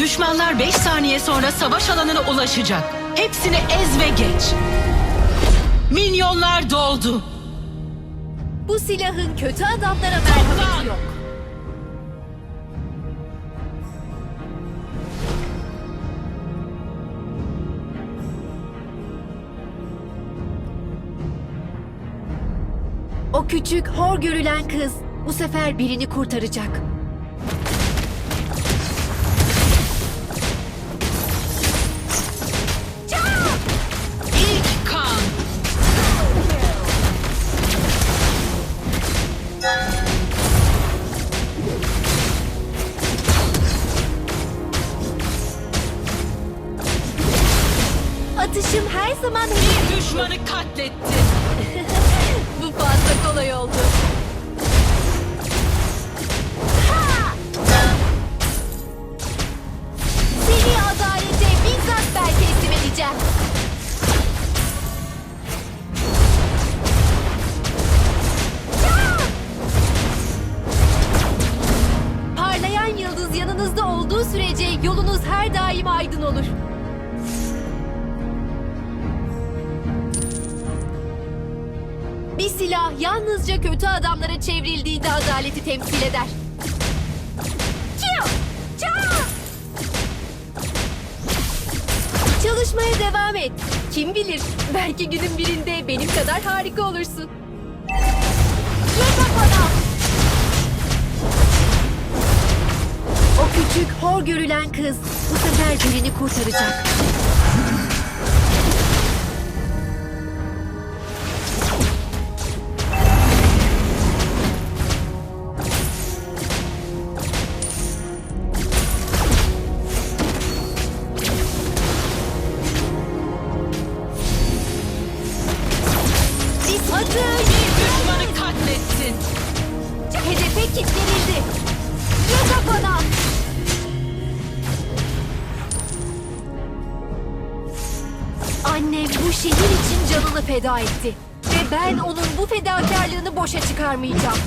Düşmanlar 5 saniye sonra savaş alanına ulaşacak. Hepsini ez ve geç. Minyonlar doldu. Bu silahın kötü adamlara merhameti yok. O küçük, hor görülen kız bu sefer birini kurtaracak. Katletti. Bu fazla kolay oldu. Seni adalete bizzat ben teslim edeceğim. Ya! Parlayan yıldız yanınızda olduğu sürece yolunuz her daim aydın olur. Bir silah yalnızca kötü adamlara çevrildiğinde adaleti temsil eder. Çalışmaya devam et. Kim bilir belki günün birinde benim kadar harika olursun. O küçük hor görülen kız bu sefer birini kurtaracak. Feda etti. Ve ben onun bu fedakarlığını boşa çıkarmayacağım.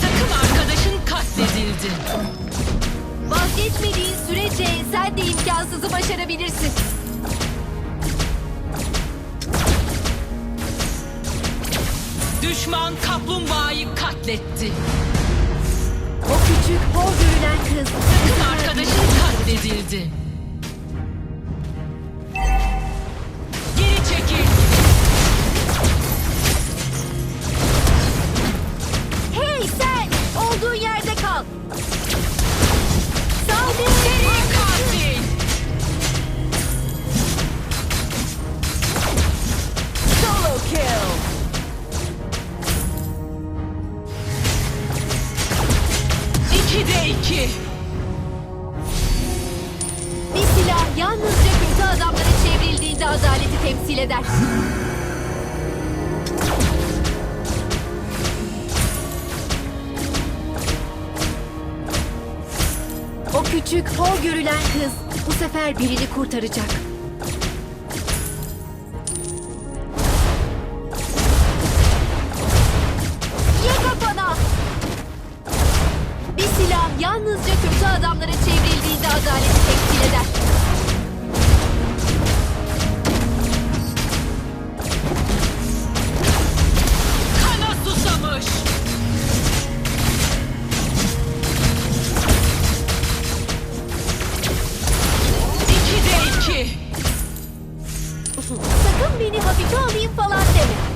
Takım arkadaşın katledildi. Vazgeçmediğin sürece sen de imkansızı başarabilirsin. Düşman kaplumbağayı katletti. O küçük hor görülen kız. Takım arkadaşın katledildi. Eder. O küçük, hor görülen kız bu sefer birini kurtaracak. Ye kafana! Bir silah yalnızca kötü adamlara çevrildiğinde adaleti temsil eder. Alayım falan deme.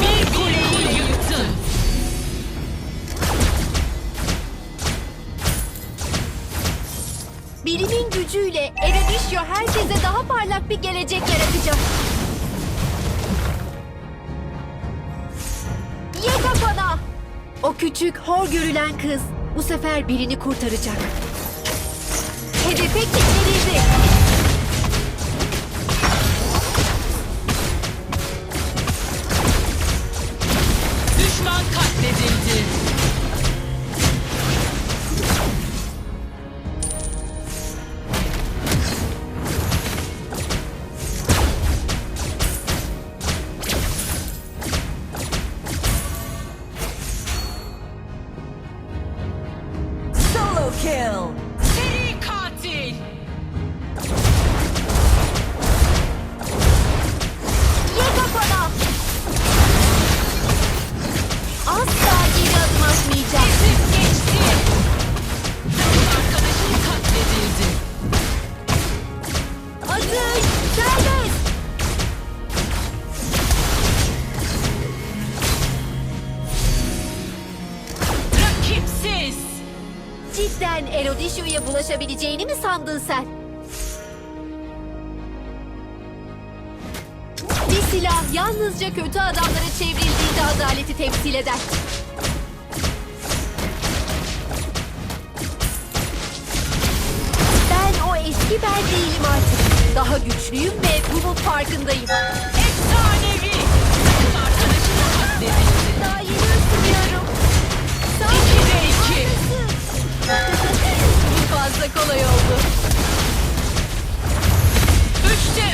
Bir kuleyi. Bilimin gücüyle Erebişyo herkese daha parlak bir gelecek yaratacak. Ye kafana! O küçük, hor görülen kız bu sefer birini kurtaracak. Hedefe kilitlenildi. Erodishu'ya bulaşabileceğini mi sandın sen? Bir silah yalnızca kötü adamlara çevrildiğinde adaleti temsil eder. Ben o eski ben değilim artık. Daha güçlüyüm ve bunun farkındayım. Efsanevi. Arkadaşını katledildi. Fazla kolay oldu. Üçte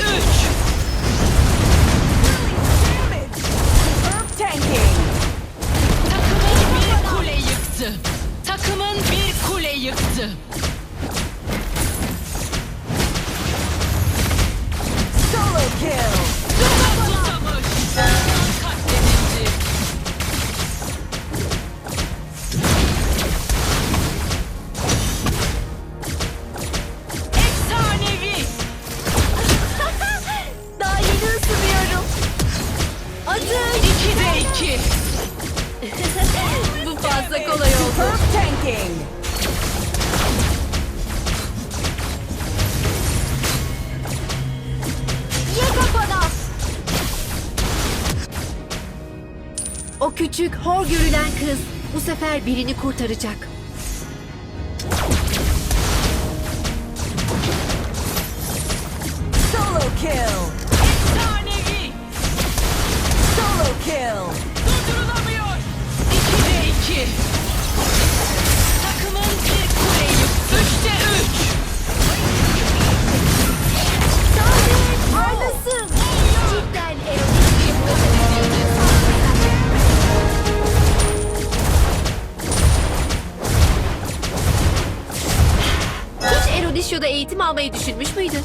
Superb tanking! Ye kafana. O küçük, hor görülen kız bu sefer birini kurtaracak. Eğitim almayı düşünmüş müydün?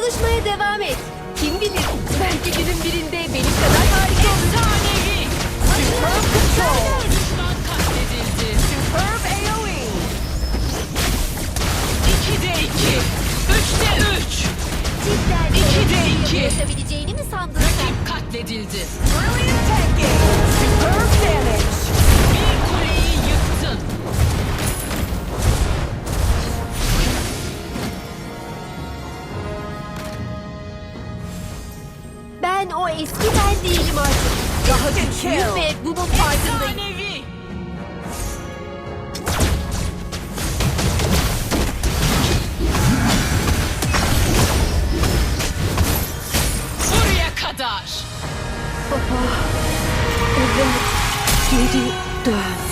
Çalışmaya devam et. Kim bilir belki günün birinde benim kadar harika olur. Efsanevi. Superb control! Düşman katledildi. Superb AoE! İkide iki. Üçte üç. Cidden İkide iki. bulaşabileceğini mi sandın sen? Rakip katledildi. Brilliant Ben o eski ben değilim artık. Daha güçlüyüm ve bunun farkındayım. Efsanevi. Buraya kadar. Evet, geri dön.